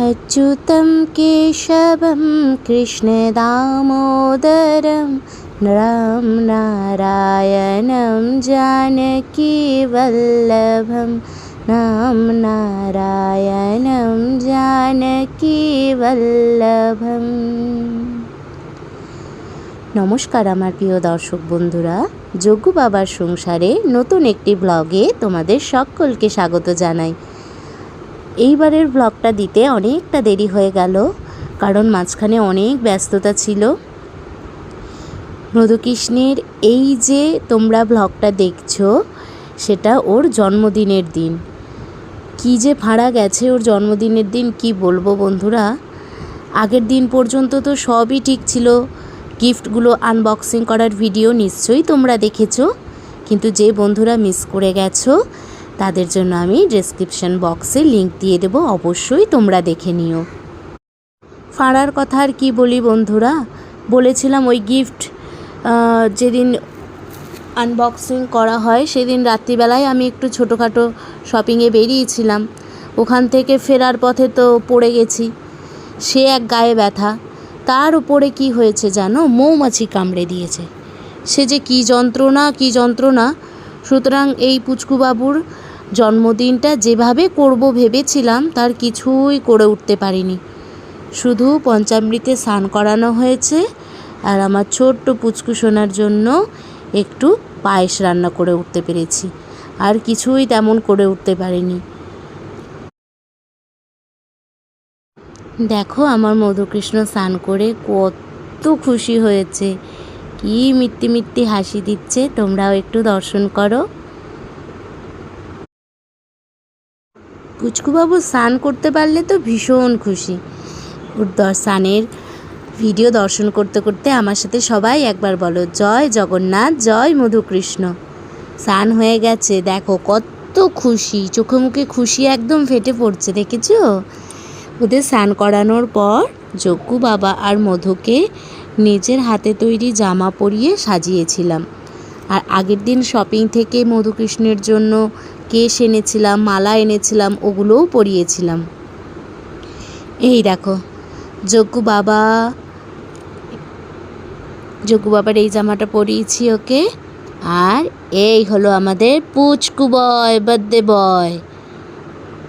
अच्युतं केशवं कृष्णदामोदरं राम नारायणं जानकीवल्लभं राम नारायणं जानकीवल्लभम् নমস্কার আমার প্রিয় দর্শক বন্ধুরা যোগ্য বাবার সংসারে নতুন একটি ব্লগে তোমাদের সকলকে স্বাগত জানাই। এইবারের ব্লগটা দিতে অনেকটা দেরি হয়ে গেল, কারণ মাঝখানে অনেক ব্যস্ততা ছিল। মধুকৃষ্ণের এই যে তোমরা ব্লগটা দেখছ, সেটা ওর জন্মদিনের দিন। কি যে ভাড়া গেছে ওর জন্মদিনের দিন, কি বলব বন্ধুরা? আগের দিন পর্যন্ত তো সবই ঠিক ছিল। গিফটগুলো আনবক্সিং করার ভিডিও নিশ্চয়ই তোমরা দেখেছ, কিন্তু যে বন্ধুরা মিস করে গেছো তাদের জন্য আমি ডেসক্রিপশন বক্সে লিংক দিয়ে দেবো, অবশ্যই তোমরা দেখে নিও। ফাড়ার কথা আর কি বলি বন্ধুরা? বলেছিলাম ওই গিফট যেদিন আনবক্সিং করা হয়, সেদিন রাত্রিবেলায় আমি একটু ছোটোখাটো শপিংয়ে বেরিয়েছিলাম। ওখান থেকে ফেরার পথে তো পড়ে গেছি। সে এক গায়ে ব্যথা। তার উপরে কি হয়েছে জানো? মৌমাছি কামড়ে দিয়েছে। সে যে কি যন্ত্রণা কি যন্ত্রণা? সুতরাং এই পুচকুবাবুর জন্মদিনটা যেভাবে করব ভেবেছিলাম, তার কিছুই করে উঠতে পারিনি। শুধু পঞ্চামৃতে স্নান করানো হয়েছে আর আমার ছোট্ট পুচকু সোনার জন্য একটু পায়েস রান্না করে উঠতে পেরেছি। আর কিছুই তেমন করে উঠতে পারিনি। দেখো আমার মধুকৃষ্ণ স্নান করে কত খুশি হয়েছে। কি মিত্তি মিত্তি হাসি দিচ্ছে, তোমরাও একটু দর্শন করো। পুচকুবাবু স্নান করতে পারলে তো ভীষণ খুশি। ওর স্নানের ভিডিও দর্শন করতে করতে আমার সাথে সবাই একবার বলো, জয় জগন্নাথ, জয় মধুকৃষ্ণ। স্নান হয়ে গেছে। দেখো, কত খুশি। চোখে মুখে খুশি একদম ফেটে পড়ছে, দেখেছ? ওদের স্নান করানোর পর যজ্ঞু বাবা আর মধুকে নিজের হাতে তৈরি জামা পরিয়ে সাজিয়েছিলাম। আর আগের দিন শপিং থেকে মধুকৃষ্ণের জন্য কেশ এনেছিলাম, মালা এনেছিলাম, ওগুলোও পরিয়েছিলাম। এই দেখো, যজ্ঞু বাবা, যজ্ঞু বাবার এই জামাটা পরিয়েছি ওকে। আর এই হলো আমাদের পুচকু বয়, বার্থডে বয়।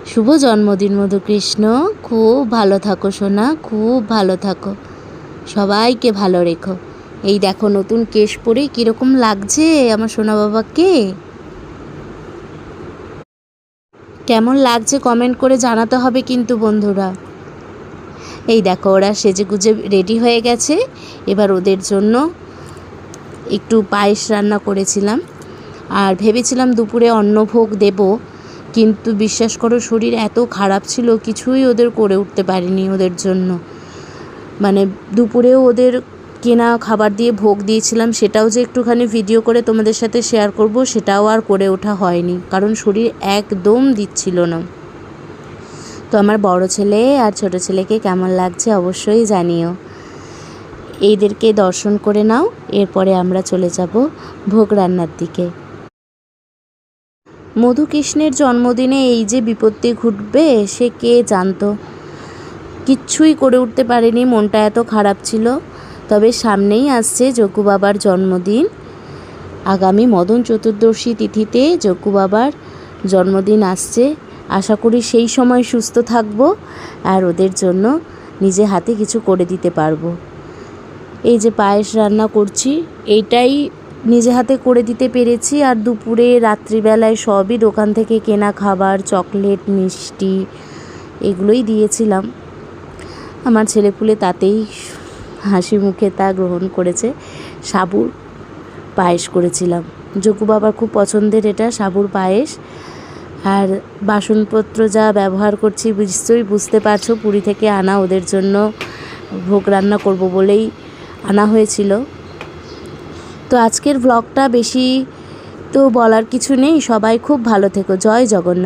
শুভ জন্মদিন, মধুকৃষ্ণ। খুব ভালো থাকো, সোনা, খুব ভালো থাকো। সবাইকে ভালো রেখো। এই দেখো, নতুন কেশ পরে কীরকম লাগছে আমার সোনা বাবাকে? কেমন লাগছে কমেন্ট করে জানাতে হবে কিন্তু বন্ধুরা। এই দেখো, ওরা সেজে গুজে রেডি হয়ে গেছে। এবার ওদের জন্য একটু পায়েস রান্না করেছিলাম। আর ভেবেছিলাম দুপুরে অন্নভোগ দেব, কিন্তু বিশ্বাস করো শরীর এত খারাপ ছিল, কিছুই ওদের করে উঠতে পারিনি ওদের জন্য। মানে দুপুরেও ওদের কেনা, খাবার দিয়ে ভোগ দিয়েছিলাম, সেটাও যে একটুখানি ভিডিও করে তোমাদের সাথে শেয়ার করব, সেটাও আর করে ওঠা হয়নি। কারণ শরীর একদম দিচ্ছিল না। তো আমার বড় ছেলে আর ছোট ছেলেকে কেমন লাগছে অবশ্যই জানিও। এইদেরকে দর্শন করে নাও, এরপরে আমরা চলে যাব ভোগ রান্নার দিকে। মধুকৃষ্ণের জন্মদিনে এই যে বিপত্তি ঘটবে, সে কে জানতো? কিচ্ছুই করে উঠতে পারেনি, মনটা এত খারাপ ছিল। তবে সামনেই আসছে যজ্ঞ বাবার জন্মদিন। আগামী মদন চতুর্দশী তিথিতে যজ্ঞ বাবার জন্মদিন আসছে। আশা করি সেই সময় সুস্থ থাকব আর ওদের জন্য নিজে হাতে কিছু করে দিতে পারব। এই যে পায়েস রান্না করছি, এইটাই নিজে হাতে করে দিতে পেরেছি। আর দুপুরে, রাত্রিবেলায় সবই দোকান থেকে কেনা খাবার, চকলেট, মিষ্টি, এগুলোই দিয়েছিলাম। আমার ছেলেপুলে তাতেই হাসি মুখে তা গ্রহণ করেছে। সাবুর পায়েস করেছিলাম। যোগু বাবার খুব পছন্দের এটা, সাবুর পায়েস। আর বাসনপত্র যা ব্যবহার করছি, নিশ্চয়ই বুঝতে পারছ, পুরী থেকে আনা ওদের জন্য ভোগ রান্না করব বলেই আনা হয়েছিল। তো আজকের ব্লগটা বেশি তো বলার কিছু নেই। সবাই খুব ভালো থেকো। জয় জগন্নাথ।